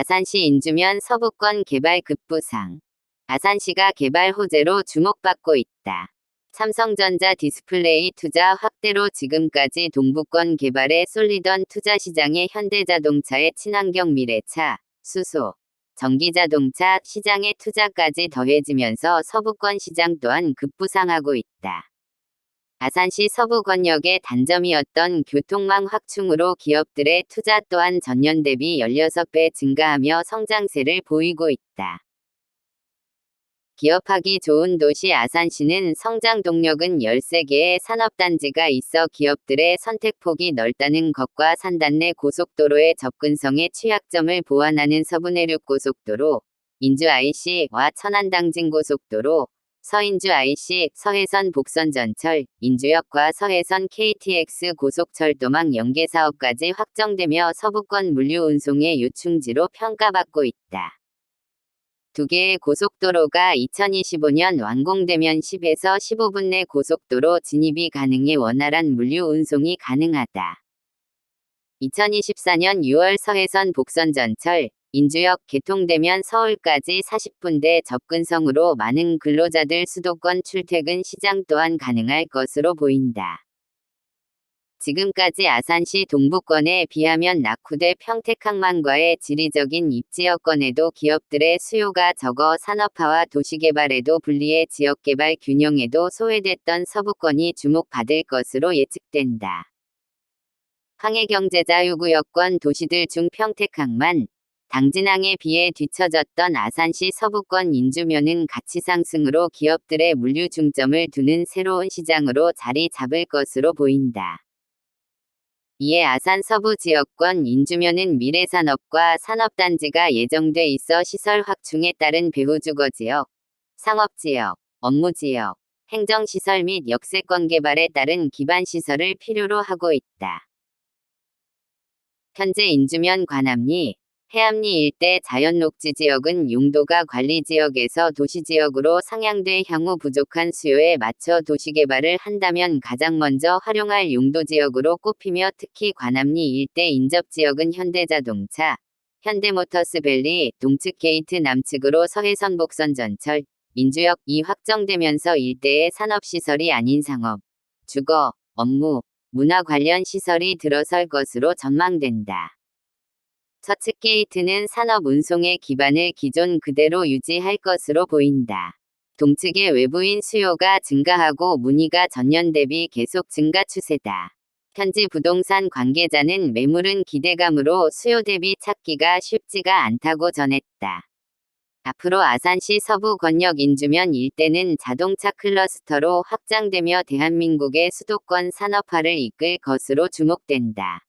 아산시 인주면 서부권 개발 급부상. 아산시가 개발 호재로 주목받고 있다. 삼성전자 디스플레이 투자 확대로 지금까지 동부권 개발에 쏠리던 투자 시장에 현대자동차의 친환경 미래차, 수소, 전기자동차 시장의 투자까지 더해지면서 서부권 시장 또한 급부상하고 있다. 아산시 서부권역의 단점이었던 교통망 확충으로 기업들의 투자 또한 전년 대비 16배 증가하며 성장세를 보이고 있다. 기업하기 좋은 도시 아산시는 성장 동력은 13개의 산업단지가 있어 기업들의 선택폭이 넓다는 것과 산단 내 고속도로의 접근성의 취약점을 보완하는 서부내륙 고속도로, 인주 IC와 천안당진 고속도로, 서인주 IC, 서해선 복선 전철, 인주역과 서해선 KTX 고속철도망 연계 사업까지 확정되며 서부권 물류 운송의 요충지로 평가받고 있다. 두 개의 고속도로가 2025년 완공되면 10에서 15분 내 고속도로 진입이 가능해 원활한 물류 운송이 가능하다. 2024년 6월 서해선 복선 전철, 인주역 개통되면 서울까지 40분대 접근성으로 많은 근로자들 수도권 출퇴근 시장 또한 가능할 것으로 보인다. 지금까지 아산시 동부권에 비하면 낙후대 평택항만과의 지리적인 입지 여건에도 기업들의 수요가 적어 산업화와 도시개발에도 분리해 지역개발 균형에도 소외됐던 서부권이 주목받을 것으로 예측된다. 항해경제자유구역권 도시들 중 평택항만, 당진항에 비해 뒤처졌던 아산시 서부권 인주면은 가치 상승으로 기업들의 물류 중점을 두는 새로운 시장으로 자리 잡을 것으로 보인다. 이에 아산 서부 지역권 인주면은 미래산업과 산업단지가 예정돼 있어 시설 확충에 따른 배후주거지역, 상업지역, 업무지역, 행정시설 및 역세권 개발에 따른 기반시설을 필요로 하고 있다. 현재 인주면 관암리, 해암리 일대 자연녹지 지역은 용도가 관리지역에서 도시지역으로 상향돼 향후 부족한 수요에 맞춰 도시개발을 한다면 가장 먼저 활용할 용도지역으로 꼽히며 특히 관암리 일대 인접지역은 현대자동차, 현대모터스밸리, 동측 게이트 남측으로 서해선 복선 전철, 인주역이 확정되면서 일대의 산업시설이 아닌 상업, 주거, 업무, 문화 관련 시설이 들어설 것으로 전망된다. 서측 게이트는 산업 운송의 기반을 기존 그대로 유지할 것으로 보인다. 동측의 외부인 수요가 증가하고 문의가 전년 대비 계속 증가 추세다. 현지 부동산 관계자는 매물은 기대감으로 수요 대비 찾기가 쉽지가 않다고 전했다. 앞으로 아산시 서부 권역 인주면 일대는 자동차 클러스터로 확장되며 대한민국의 수도권 산업화를 이끌 것으로 주목된다.